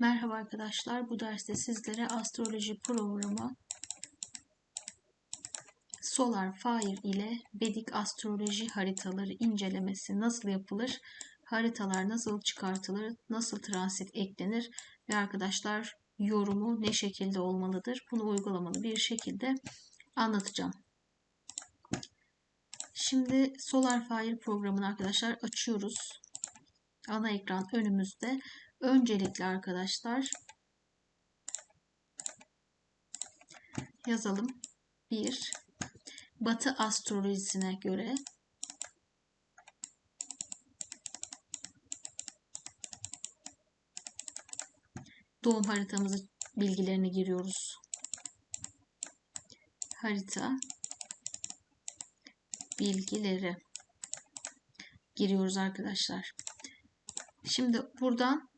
Merhaba arkadaşlar. Bu derste sizlere astroloji programı Solar Fire ile Vedik astroloji haritaları incelemesi nasıl yapılır? Haritalar nasıl çıkartılır? Nasıl transit eklenir? Ve arkadaşlar yorumu ne şekilde olmalıdır? Bunu uygulamalı bir şekilde anlatacağım. Şimdi Solar Fire programını arkadaşlar açıyoruz. Ana ekran önümüzde. Öncelikle arkadaşlar yazalım. 1. Batı astrolojisine göre doğum haritamızı bilgilerini giriyoruz. Harita bilgileri giriyoruz arkadaşlar. Şimdi buradan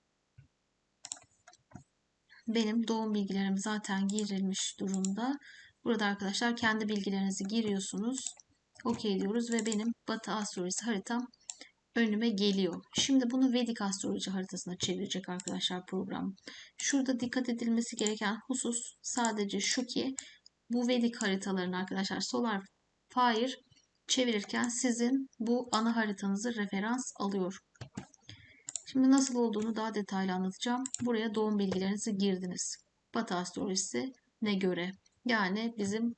benim doğum bilgilerim zaten girilmiş durumda. Burada arkadaşlar kendi bilgilerinizi giriyorsunuz. OK diyoruz ve benim Batı astrolojisi haritam önüme geliyor. Şimdi bunu Vedik astroloji haritasına çevirecek arkadaşlar program. Şurada dikkat edilmesi gereken husus sadece şu ki bu Vedik haritalarını arkadaşlar Solar Fire çevirirken sizin bu ana haritanızı referans alıyor. Şimdi nasıl olduğunu daha detaylı anlatacağım. Buraya doğum bilgilerinizi girdiniz. Batı astrolojisi ne göre? Yani bizim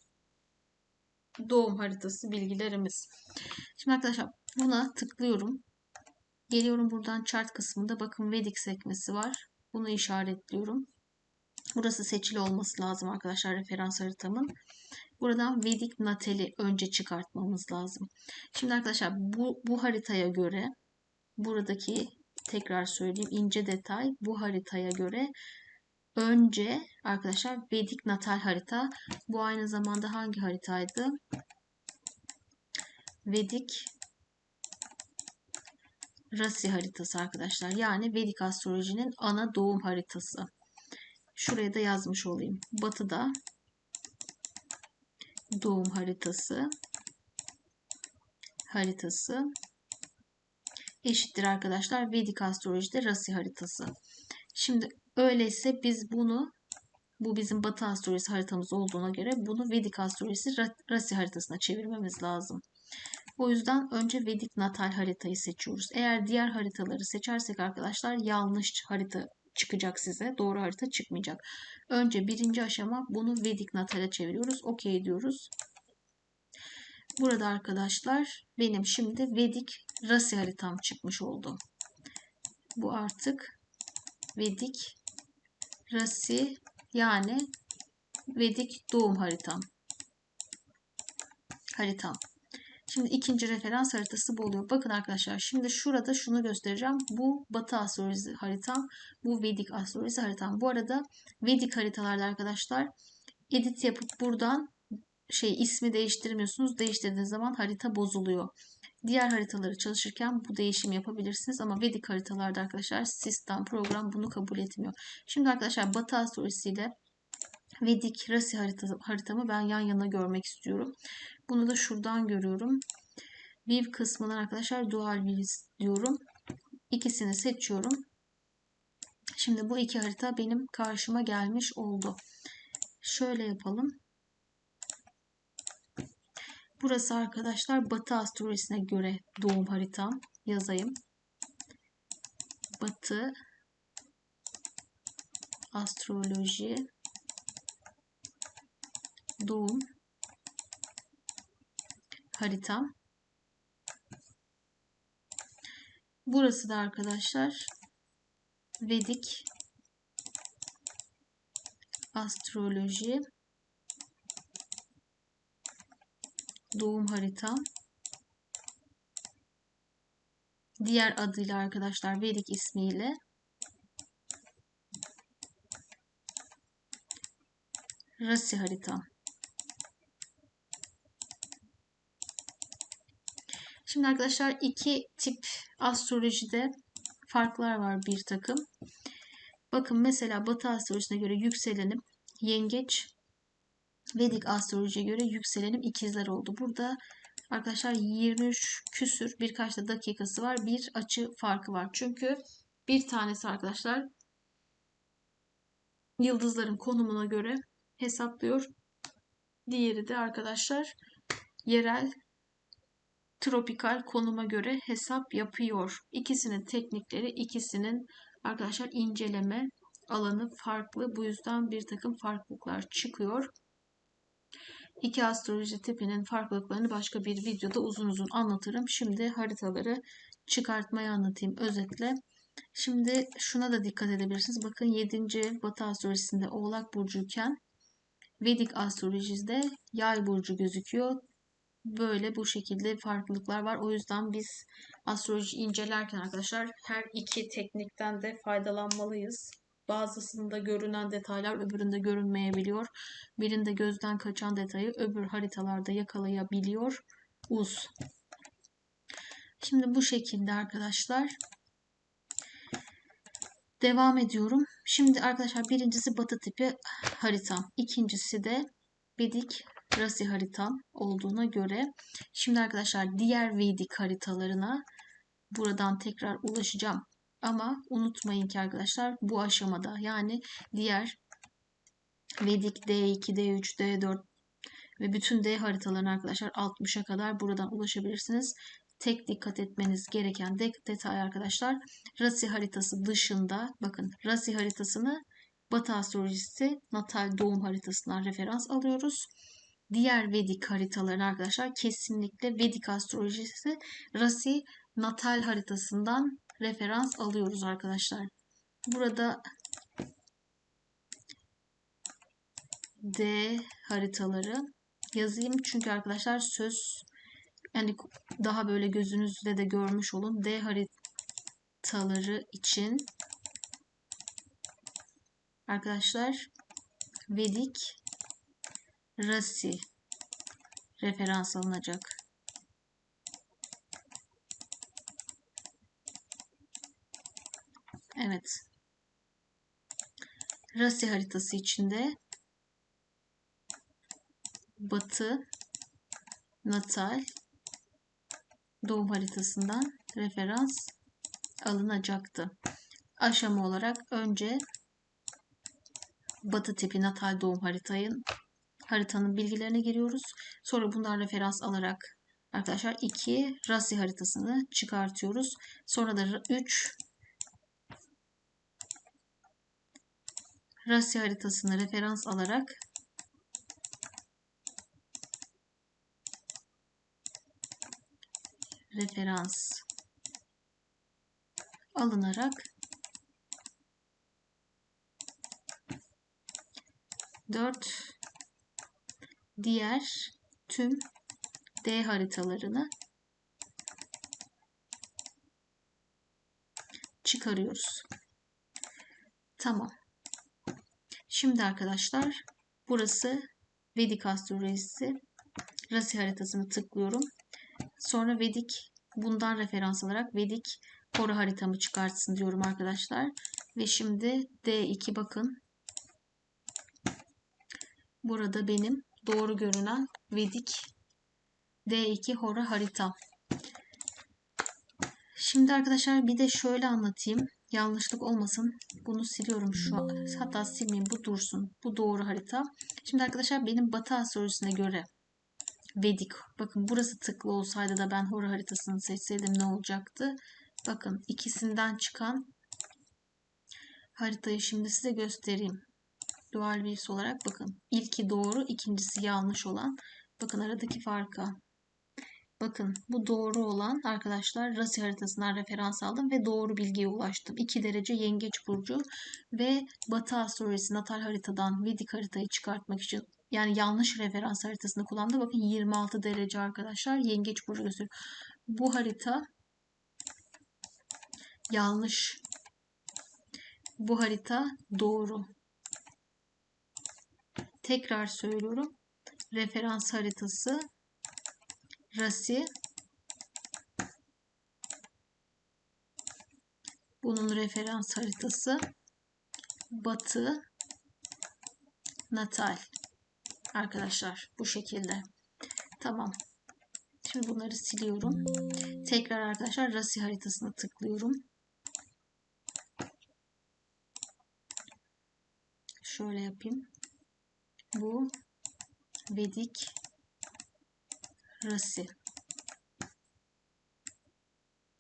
doğum haritası bilgilerimiz. Şimdi arkadaşlar buna tıklıyorum. Geliyorum buradan chart kısmında bakın Vedik sekmesi var. Bunu işaretliyorum. Burası seçili olması lazım arkadaşlar referans haritamın. Buradan Vedik Natali önce çıkartmamız lazım. Şimdi arkadaşlar bu, bu haritaya göre buradaki tekrar söyleyeyim ince detay bu haritaya göre önce arkadaşlar Vedik natal harita bu aynı zamanda hangi haritaydı? Vedik Rasi haritası arkadaşlar. Yani Vedik astrolojinin ana doğum haritası. Şuraya da yazmış olayım. Batıda doğum haritası haritası eşittir arkadaşlar Vedik astrolojide Rasi haritası. Şimdi öyleyse biz bunu bu bizim Batı astrolojisi haritamız olduğuna göre bunu Vedik astrolojisi Rasi haritasına çevirmemiz lazım. O yüzden önce Vedik natal haritayı seçiyoruz. Eğer diğer haritaları seçersek arkadaşlar yanlış harita çıkacak size. Doğru harita çıkmayacak. Önce birinci aşama bunu Vedik natale çeviriyoruz. OK diyoruz. Burada arkadaşlar benim şimdi Vedik Rasi haritam çıkmış oldu. Bu artık Vedik Rasi yani Vedik doğum haritam. Haritam. Şimdi ikinci referans haritası bu oluyor. Bakın arkadaşlar şimdi şurada şunu göstereceğim. Bu Batı astrolojisi haritam. Bu Vedik astrolojisi haritam. Bu arada Vedik haritalarda arkadaşlar edit yapıp buradan şey ismi değiştirmiyorsunuz. Değiştirdiğiniz zaman harita bozuluyor. Diğer haritaları çalışırken bu değişim yapabilirsiniz ama Vedik haritalarda arkadaşlar sistem program bunu kabul etmiyor. Şimdi arkadaşlar Batı astrolojisi ile Vedik Rasi haritası, haritamı ben yan yana görmek istiyorum. Bunu da şuradan görüyorum. View kısmından arkadaşlar dual view diyorum. İkisini seçiyorum. Şimdi bu iki harita benim karşıma gelmiş oldu. Şöyle yapalım. Burası arkadaşlar Batı astrolojisine göre doğum haritam. Yazayım. Batı astroloji doğum haritam. Burası da arkadaşlar Vedik astroloji doğum haritam. Diğer adıyla arkadaşlar Vedik ismiyle Rasi haritam. Şimdi arkadaşlar iki tip astrolojide farklar var bir takım. Bakın mesela Batı astrolojisine göre yükselenim yengeç, Vedik astrolojiye göre yükselenim ikizler oldu. Burada arkadaşlar 23 küsür birkaç da dakikası var. Bir açı farkı var. Çünkü bir tanesi arkadaşlar yıldızların konumuna göre hesaplıyor. Diğeri de arkadaşlar yerel tropikal konuma göre hesap yapıyor. İkisinin teknikleri, ikisinin arkadaşlar inceleme alanı farklı. Bu yüzden bir takım farklılıklar çıkıyor. İki astroloji tipinin farklılıklarını başka bir videoda uzun uzun anlatırım. Şimdi haritaları çıkartmayı anlatayım özetle. Şimdi şuna da dikkat edebilirsiniz. Bakın 7. Batı astrolojisinde Oğlak burcuyken Vedik astrolojide Yay burcu gözüküyor. Böyle bu şekilde farklılıklar var. O yüzden biz astroloji incelerken arkadaşlar her iki teknikten de faydalanmalıyız. Bazısında görünen detaylar öbüründe görünmeyebiliyor. Birinde gözden kaçan detayı öbür haritalarda yakalayabiliyor. Uz. Şimdi bu şekilde arkadaşlar. Devam ediyorum. Şimdi arkadaşlar birincisi batı tipi haritam. İkincisi de Vedik Rasi haritam olduğuna göre. Şimdi arkadaşlar diğer Vedik haritalarına buradan tekrar ulaşacağım. Ama unutmayın ki arkadaşlar bu aşamada yani diğer Vedik D2, D3, D4 ve bütün D haritalarına arkadaşlar 60'a kadar buradan ulaşabilirsiniz. Tek dikkat etmeniz gereken de detay arkadaşlar Rasi haritası dışında bakın Rasi haritasını Batı astrolojisi natal doğum haritasından referans alıyoruz. Diğer Vedik haritalarını arkadaşlar kesinlikle Vedik astrolojisi Rasi natal haritasından referans alıyoruz arkadaşlar. Burada D haritaları yazayım çünkü arkadaşlar söz yani daha böyle gözünüzde de görmüş olun. D haritaları için arkadaşlar Vedik Rasi referans alınacak. Evet. Rasi haritası içinde Batı, Natal, Doğum haritasından referans alınacaktı. Aşama olarak önce Batı tipi natal doğum haritayın haritanın bilgilerine giriyoruz. Sonra bundan referans alarak arkadaşlar 2 rasi haritasını çıkartıyoruz. Sonra da 3 Rasya haritasını referans alarak referans alınarak dört diğer tüm D haritalarını çıkarıyoruz. Tamam. Şimdi arkadaşlar burası Vedik astrolojisi. Rasi haritasını tıklıyorum. Sonra Vedik bundan referans alarak Vedik Kora haritamı çıkartsın diyorum arkadaşlar. Ve şimdi D2 bakın. Burada benim doğru görünen Vedik D2 Hora harita. Şimdi arkadaşlar bir de şöyle anlatayım. Yanlışlık olmasın. Bunu siliyorum şu an. Hatta silmeyeyim. Bu dursun. Bu doğru harita. Şimdi arkadaşlar benim batı astrolojisine göre Vedik. Bakın burası tıklı olsaydı da ben hora haritasını seçseydim ne olacaktı? Bakın ikisinden çıkan haritayı şimdi size göstereyim. Dual bilgisi olarak bakın. İlki doğru, ikincisi yanlış olan. Bakın aradaki farka. Bakın bu doğru olan arkadaşlar Rasi haritasından referans aldım ve doğru bilgiye ulaştım. 2 derece yengeç burcu ve Batı astrolojisi natal haritadan Vedik haritayı çıkartmak için yani yanlış referans haritasını kullandım. Bakın 26 derece arkadaşlar yengeç burcu gösteriyor. Bu harita yanlış. Bu harita doğru. Tekrar söylüyorum. Referans haritası Rasi bunun referans haritası Batı Natal arkadaşlar bu şekilde. Tamam. Şimdi bunları siliyorum. Tekrar arkadaşlar Rasi haritasına tıklıyorum. Şöyle yapayım. Bu Vedik Rasi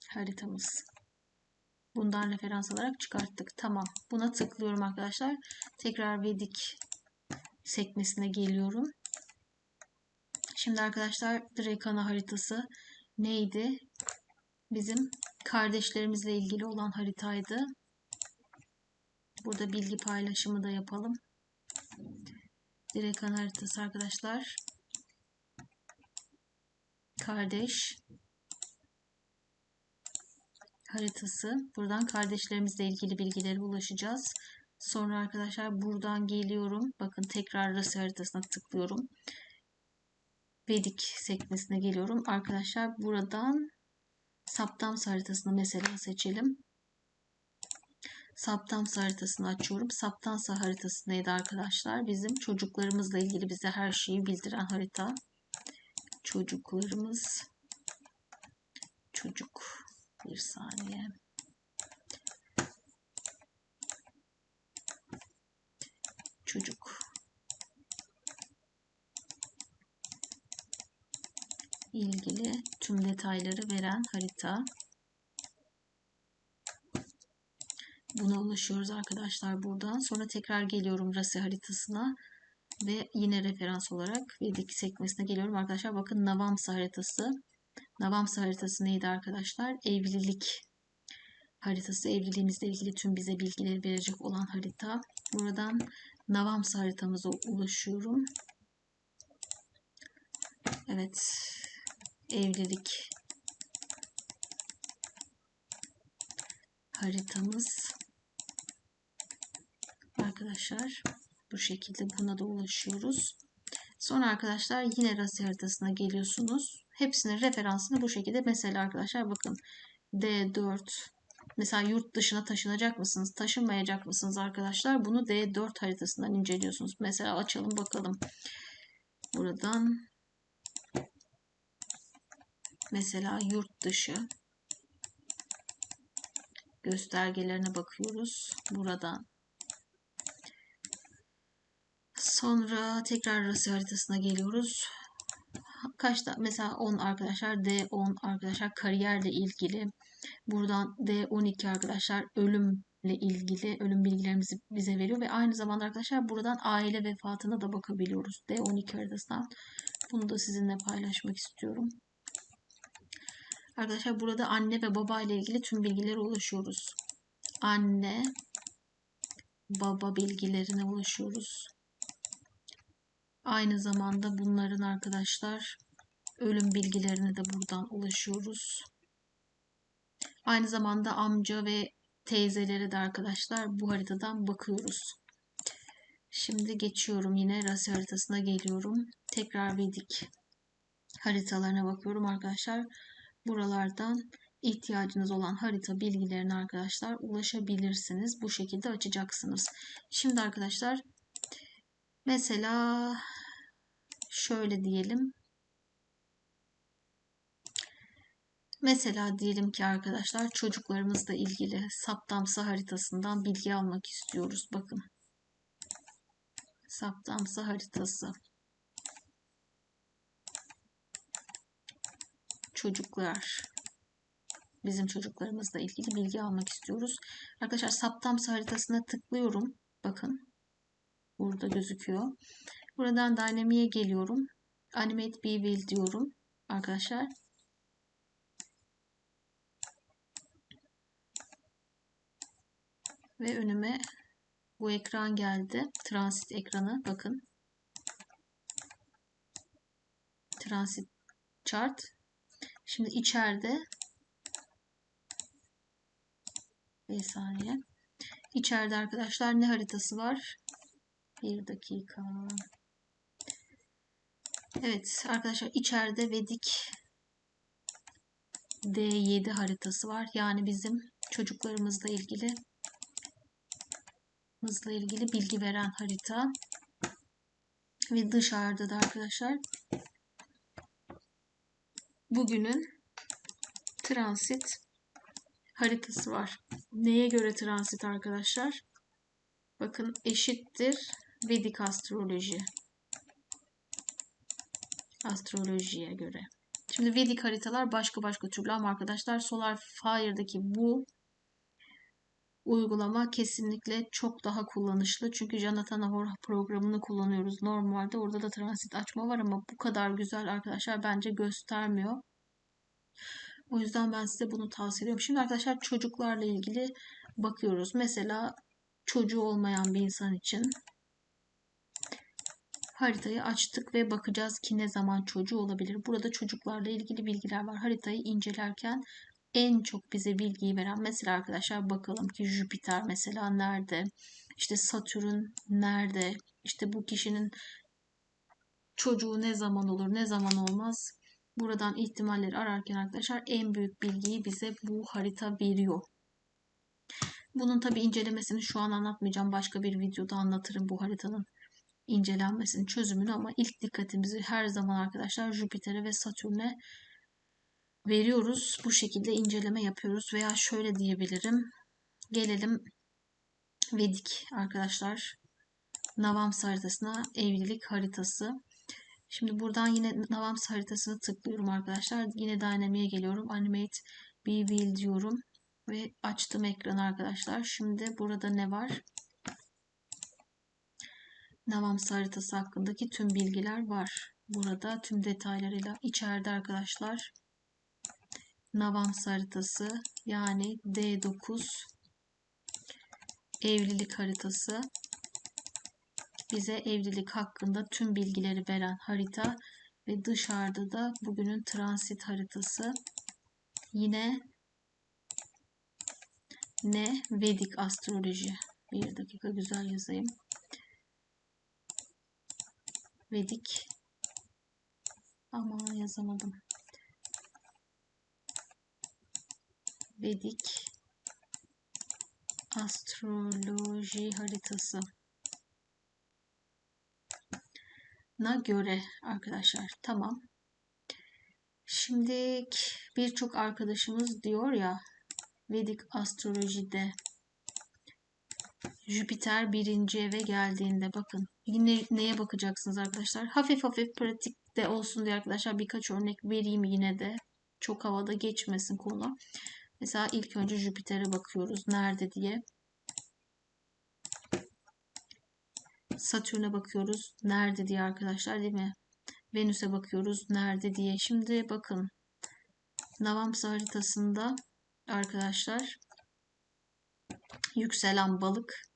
haritamız. Bundan referans alarak çıkarttık. Tamam. Buna tıklıyorum arkadaşlar. Tekrar Vedik sekmesine geliyorum. Şimdi arkadaşlar Drekana haritası neydi? Bizim kardeşlerimizle ilgili olan haritaydı. Burada bilgi paylaşımı da yapalım. Drekana haritası arkadaşlar. Kardeş haritası. Buradan kardeşlerimizle ilgili bilgilere ulaşacağız. Sonra arkadaşlar buradan geliyorum. Bakın tekrar Rasi haritasına tıklıyorum. Vedik sekmesine geliyorum. Arkadaşlar buradan Saptams haritasını mesela seçelim. Saptams haritasını açıyorum. Saptansa haritası neydi arkadaşlar? Bizim çocuklarımızla ilgili bize her şeyi bildiren harita. Çocuklarımız çocuk bir saniye. Çocuk ilgili tüm detayları veren harita. Buna ulaşıyoruz arkadaşlar buradan. Sonra tekrar geliyorum Rasi haritasına ve yine referans olarak Vedik sekmesine geliyorum. Arkadaşlar bakın Navamsa haritası. Navamsa haritası neydi arkadaşlar? Evlilik haritası. Evliliğimizle ilgili tüm bize bilgileri verecek olan harita. Buradan Navamsa haritamıza ulaşıyorum. Evet evlilik haritamız arkadaşlar bu şekilde buna da ulaşıyoruz. Sonra arkadaşlar yine rasi haritasına geliyorsunuz. Hepsinin referansını bu şekilde mesela arkadaşlar bakın D4 mesela yurt dışına taşınacak mısınız? Taşınmayacak mısınız arkadaşlar? Bunu D4 haritasından inceliyorsunuz. Mesela açalım bakalım. Buradan Mesela yurt dışı göstergelerine bakıyoruz buradan. Sonra tekrar rasi haritasına geliyoruz. Kaçta mesela 10 arkadaşlar D10 arkadaşlar kariyerle ilgili. Buradan D12 arkadaşlar ölümle ilgili ölüm bilgilerimizi bize veriyor ve aynı zamanda arkadaşlar buradan aile vefatına da bakabiliyoruz. D12 haritasından. Bunu da sizinle paylaşmak istiyorum. Arkadaşlar burada anne ve baba ile ilgili tüm bilgilere ulaşıyoruz. Anne, baba bilgilerine ulaşıyoruz. Aynı zamanda bunların arkadaşlar ölüm bilgilerine de buradan ulaşıyoruz. Aynı zamanda amca ve teyzelere de arkadaşlar bu haritadan bakıyoruz. Şimdi geçiyorum yine rasi haritasına geliyorum. Tekrar Vedik haritalarına bakıyorum arkadaşlar buralardan ihtiyacınız olan harita bilgilerine arkadaşlar ulaşabilirsiniz. Bu şekilde açacaksınız. Şimdi arkadaşlar mesela şöyle diyelim. Mesela diyelim ki arkadaşlar çocuklarımızla ilgili saptamsa haritasından bilgi almak istiyoruz. Bakın. Saptamsa haritası. çocuklar bizim çocuklarımızla ilgili bilgi almak istiyoruz. Arkadaşlar Saptams haritasına tıklıyorum. Bakın burada gözüküyor. Buradan Dynamic'e geliyorum. Animate Bevel diyorum arkadaşlar. Ve önüme bu ekran geldi. Transit ekranı bakın. Transit chart Şimdi içeride bir saniye. İçeride arkadaşlar ne haritası var? Bir dakika. Evet arkadaşlar içeride Vedik D7 haritası var. Yani bizim çocuklarımızla ilgili hızla ilgili bilgi veren harita. Ve dışarıda da arkadaşlar bugünün transit haritası var. Neye göre transit arkadaşlar? Bakın eşittir Vedik astroloji. Astrolojiye göre. Şimdi Vedik haritalar başka başka türlü ama arkadaşlar Solar Fire'daki bu uygulama kesinlikle çok daha kullanışlı. Çünkü Jonathan Ahor programını kullanıyoruz. Normalde orada da transit açma var ama bu kadar güzel arkadaşlar bence göstermiyor. O yüzden ben size bunu tavsiye ediyorum. Şimdi arkadaşlar çocuklarla ilgili bakıyoruz. Mesela çocuğu olmayan bir insan için haritayı açtık ve bakacağız ki ne zaman çocuğu olabilir. Burada çocuklarla ilgili bilgiler var. Haritayı incelerken en çok bize bilgiyi veren mesela arkadaşlar bakalım ki Jüpiter mesela nerede? İşte Satürn nerede? İşte bu kişinin çocuğu ne zaman olur, ne zaman olmaz? Buradan ihtimalleri ararken arkadaşlar en büyük bilgiyi bize bu harita veriyor. Bunun tabi incelemesini şu an anlatmayacağım. Başka bir videoda anlatırım bu haritanın incelenmesini, çözümünü ama ilk dikkatimizi her zaman arkadaşlar Jüpiter'e ve Satürn'e veriyoruz. Bu şekilde inceleme yapıyoruz veya şöyle diyebilirim. Gelelim Vedik arkadaşlar. Navams haritasına evlilik haritası. Şimdi buradan yine Navams haritasını tıklıyorum arkadaşlar. Yine Dynamic'e geliyorum. Animate Be Wheel diyorum. Ve açtım ekranı arkadaşlar. Şimdi burada ne var? Navams haritası hakkındaki tüm bilgiler var. Burada tüm detaylarıyla içeride arkadaşlar. Navams haritası yani D9 evlilik haritası. Bize evlilik hakkında tüm bilgileri veren harita ve dışarıda da bugünün transit haritası. Yine ne? Vedik astroloji. Bir dakika güzel yazayım Vedik ama yazamadım. Vedik astroloji haritası. Na göre arkadaşlar tamam. Şimdi birçok arkadaşımız diyor ya Vedik astrolojide Jüpiter birinci eve geldiğinde bakın yine neye bakacaksınız arkadaşlar? Hafif hafif pratikte olsun diye arkadaşlar birkaç örnek vereyim yine de. Çok havada geçmesin konu. Mesela ilk önce Jüpiter'e bakıyoruz. Nerede diye. Satürn'e bakıyoruz. Nerede diye arkadaşlar değil mi? Venüs'e bakıyoruz. Nerede diye. Şimdi bakın. Navamsa haritasında arkadaşlar yükselen balık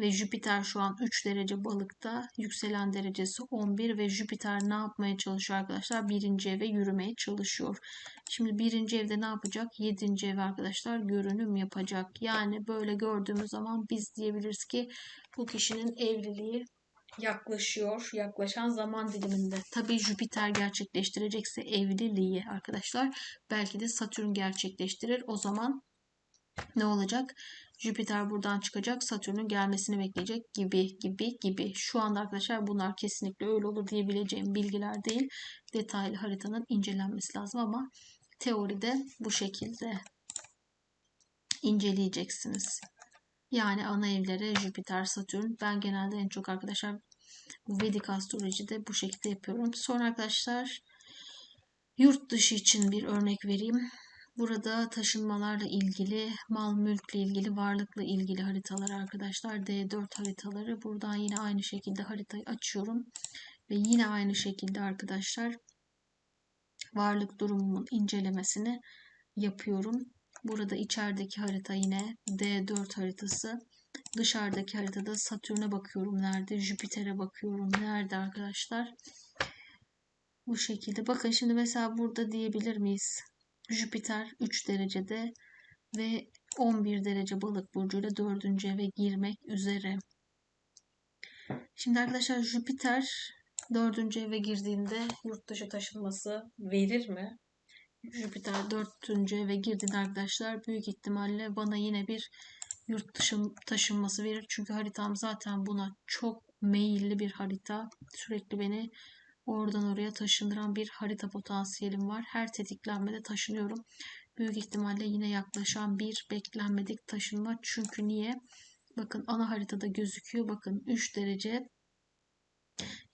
ve Jüpiter şu an 3 derece balıkta. Yükselen derecesi 11 ve Jüpiter ne yapmaya çalışıyor arkadaşlar? Birinci eve yürümeye çalışıyor. Şimdi birinci evde ne yapacak? Yedinci ev arkadaşlar görünüm yapacak. Yani böyle gördüğümüz zaman biz diyebiliriz ki bu kişinin evliliği yaklaşıyor. Yaklaşan zaman diliminde. Tabii Jüpiter gerçekleştirecekse evliliği arkadaşlar belki de Satürn gerçekleştirir. O zaman ne olacak? Jüpiter buradan çıkacak. Satürn'ün gelmesini bekleyecek gibi gibi gibi. Şu anda arkadaşlar bunlar kesinlikle öyle olur diyebileceğim bilgiler değil. Detaylı haritanın incelenmesi lazım ama teoride bu şekilde inceleyeceksiniz. Yani ana evlere Jüpiter, Satürn. Ben genelde en çok arkadaşlar Vedik astrolojide bu şekilde yapıyorum. Sonra arkadaşlar yurt dışı için bir örnek vereyim. Burada taşınmalarla ilgili, mal mülkle ilgili, varlıkla ilgili haritalar arkadaşlar. D4 haritaları. Buradan yine aynı şekilde haritayı açıyorum. Ve yine aynı şekilde arkadaşlar varlık durumumun incelemesini yapıyorum. Burada içerideki harita yine D4 haritası. Dışarıdaki haritada Satürn'e bakıyorum nerede, Jüpiter'e bakıyorum nerede arkadaşlar. Bu şekilde. Bakın şimdi mesela burada diyebilir miyiz? Jüpiter 3 derecede ve 11 derece balık burcuyla 4. eve girmek üzere. Şimdi arkadaşlar Jüpiter 4. eve girdiğinde yurt dışı taşınması verir mi? Jüpiter 4. eve girdiğinde arkadaşlar büyük ihtimalle bana yine bir yurt dışı taşınması verir. Çünkü haritam zaten buna çok meyilli bir harita. Sürekli beni oradan oraya taşındıran bir harita potansiyelim var. Her tetiklenmede taşınıyorum. Büyük ihtimalle yine yaklaşan bir beklenmedik taşınma. Çünkü niye? Bakın ana haritada gözüküyor. Bakın 3 derece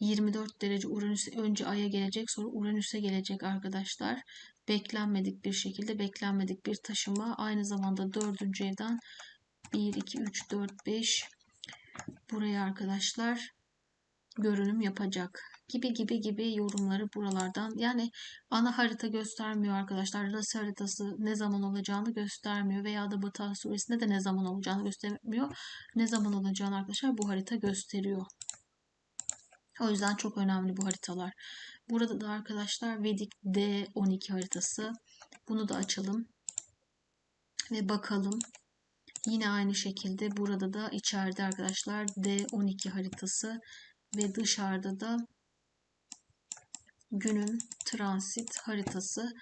24 derece Uranüs önce Ay'a gelecek sonra Uranüs'e gelecek arkadaşlar. Beklenmedik bir şekilde beklenmedik bir taşıma. Aynı zamanda 4. evden 1, 2, 3, 4, 5 buraya arkadaşlar görünüm yapacak gibi gibi gibi yorumları buralardan yani ana harita göstermiyor arkadaşlar. Rasi haritası ne zaman olacağını göstermiyor veya da Batı suresinde de ne zaman olacağını göstermiyor. Ne zaman olacağını arkadaşlar bu harita gösteriyor. O yüzden çok önemli bu haritalar. Burada da arkadaşlar Vedik D12 haritası. Bunu da açalım. Ve bakalım. Yine aynı şekilde burada da içeride arkadaşlar D12 haritası ve dışarıda da günün transit haritası.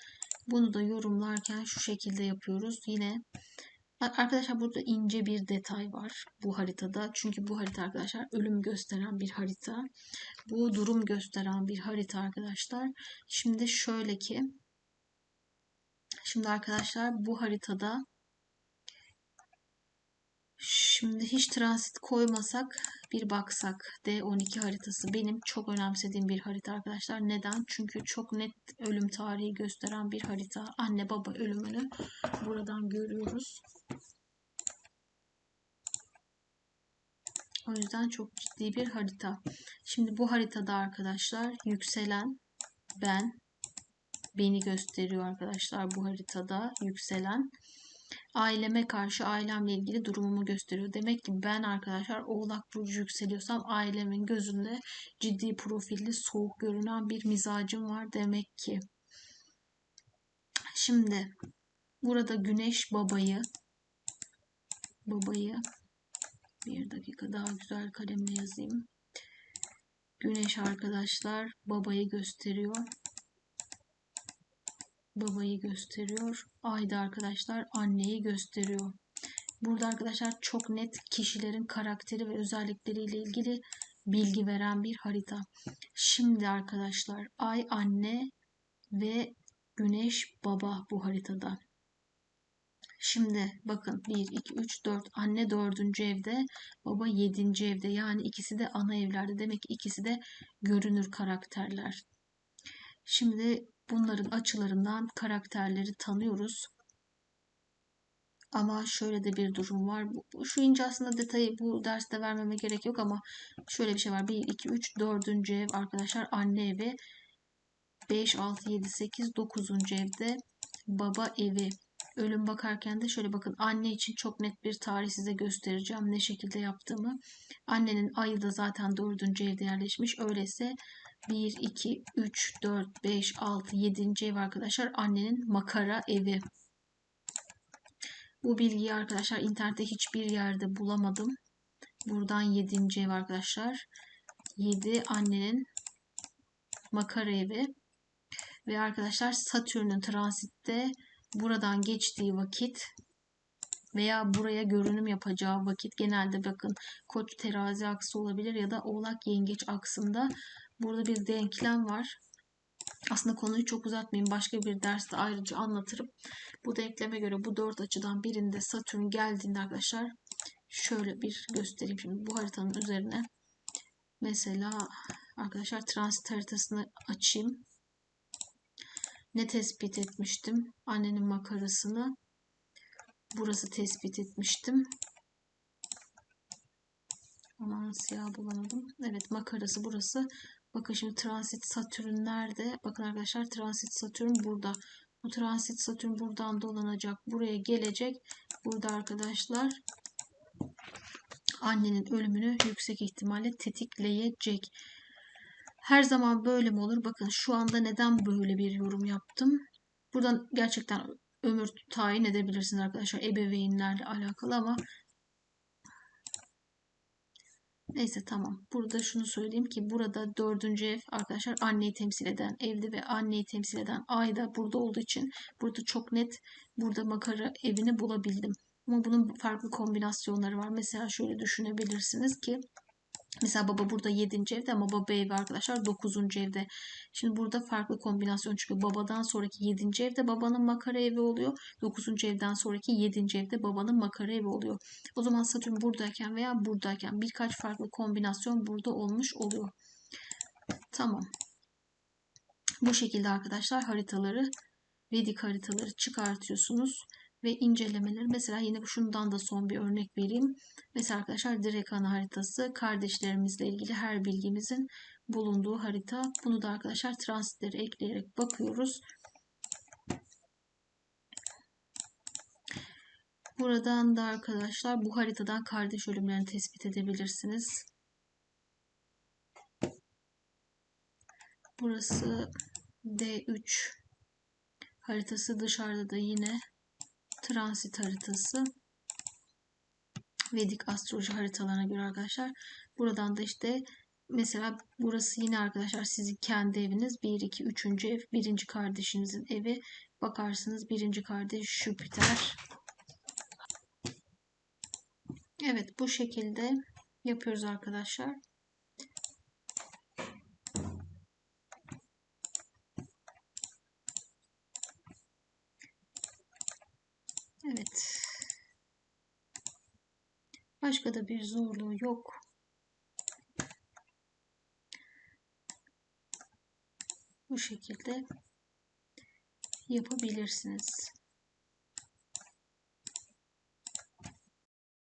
Bunu da yorumlarken şu şekilde yapıyoruz. Yine arkadaşlar burada ince bir detay var bu haritada. Çünkü bu harita arkadaşlar ölüm gösteren bir harita. Bu durum gösteren bir harita arkadaşlar. Şimdi şöyle ki Şimdi arkadaşlar bu haritada Şimdi hiç transit koymasak bir baksak D12 haritası benim çok önemsediğim bir harita arkadaşlar. Neden? Çünkü çok net ölüm tarihi gösteren bir harita. Anne baba ölümünü buradan görüyoruz. O yüzden çok ciddi bir harita. Şimdi bu haritada arkadaşlar yükselen ben beni gösteriyor arkadaşlar bu haritada yükselen aileme karşı ailemle ilgili durumumu gösteriyor. Demek ki ben arkadaşlar oğlak burcu yükseliyorsam ailemin gözünde ciddi profilli soğuk görünen bir mizacım var demek ki. Şimdi burada güneş babayı babayı bir dakika daha güzel kalemle yazayım. Güneş arkadaşlar babayı gösteriyor babayı gösteriyor. Ayda arkadaşlar anneyi gösteriyor. Burada arkadaşlar çok net kişilerin karakteri ve özellikleriyle ilgili bilgi veren bir harita. Şimdi arkadaşlar ay anne ve güneş baba bu haritada. Şimdi bakın 1, 2, 3, 4 anne 4. evde baba 7. evde yani ikisi de ana evlerde demek ki ikisi de görünür karakterler. Şimdi Bunların açılarından karakterleri tanıyoruz. Ama şöyle de bir durum var. Şu ince aslında detayı bu derste vermeme gerek yok ama şöyle bir şey var. 1, 2, 3, 4. ev arkadaşlar anne evi. 5, 6, 7, 8, 9. evde baba evi. Ölüm bakarken de şöyle bakın anne için çok net bir tarih size göstereceğim ne şekilde yaptığımı. Annenin ayı da zaten 4. evde yerleşmiş. Öyleyse 1, 2, 3, 4, 5, 6, 7. ev arkadaşlar annenin makara evi. Bu bilgiyi arkadaşlar internette hiçbir yerde bulamadım. Buradan 7. ev arkadaşlar. 7 annenin makara evi. Ve arkadaşlar Satürn'ün transitte buradan geçtiği vakit veya buraya görünüm yapacağı vakit genelde bakın koç terazi aksı olabilir ya da oğlak yengeç aksında Burada bir denklem var. Aslında konuyu çok uzatmayayım. Başka bir derste ayrıca anlatırım. Bu denkleme göre bu dört açıdan birinde Satürn geldiğinde arkadaşlar şöyle bir göstereyim. Şimdi bu haritanın üzerine mesela arkadaşlar transit haritasını açayım. Ne tespit etmiştim? Annenin makarasını. Burası tespit etmiştim. Aman siyah bulamadım. Evet makarası burası. Bakın şimdi transit Satürn nerede? Bakın arkadaşlar transit Satürn burada. Bu transit Satürn buradan dolanacak. Buraya gelecek. Burada arkadaşlar annenin ölümünü yüksek ihtimalle tetikleyecek. Her zaman böyle mi olur? Bakın şu anda neden böyle bir yorum yaptım? Buradan gerçekten ömür tayin edebilirsiniz arkadaşlar ebeveynlerle alakalı ama Neyse tamam. Burada şunu söyleyeyim ki burada dördüncü ev arkadaşlar anneyi temsil eden evdi ve anneyi temsil eden ay da burada olduğu için burada çok net burada makara evini bulabildim. Ama bunun farklı kombinasyonları var. Mesela şöyle düşünebilirsiniz ki Mesela baba burada 7. evde ama baba evi arkadaşlar 9. evde. Şimdi burada farklı kombinasyon çıkıyor. Babadan sonraki 7. evde babanın makara evi oluyor. 9. evden sonraki 7. evde babanın makara evi oluyor. O zaman Satürn buradayken veya buradayken birkaç farklı kombinasyon burada olmuş oluyor. Tamam. Bu şekilde arkadaşlar haritaları Vedik haritaları çıkartıyorsunuz ve incelemeleri. Mesela yine şundan da son bir örnek vereyim. Mesela arkadaşlar direk ana haritası kardeşlerimizle ilgili her bilgimizin bulunduğu harita. Bunu da arkadaşlar transitleri ekleyerek bakıyoruz. Buradan da arkadaşlar bu haritadan kardeş ölümlerini tespit edebilirsiniz. Burası D3 haritası dışarıda da yine transit haritası. Vedik astroloji haritalarına göre arkadaşlar. Buradan da işte mesela burası yine arkadaşlar sizin kendi eviniz. 1, 2, 3. ev. Birinci kardeşinizin evi. Bakarsınız birinci kardeş Jüpiter. Evet bu şekilde yapıyoruz arkadaşlar. Evet. Başka da bir zorluğu yok. Bu şekilde yapabilirsiniz.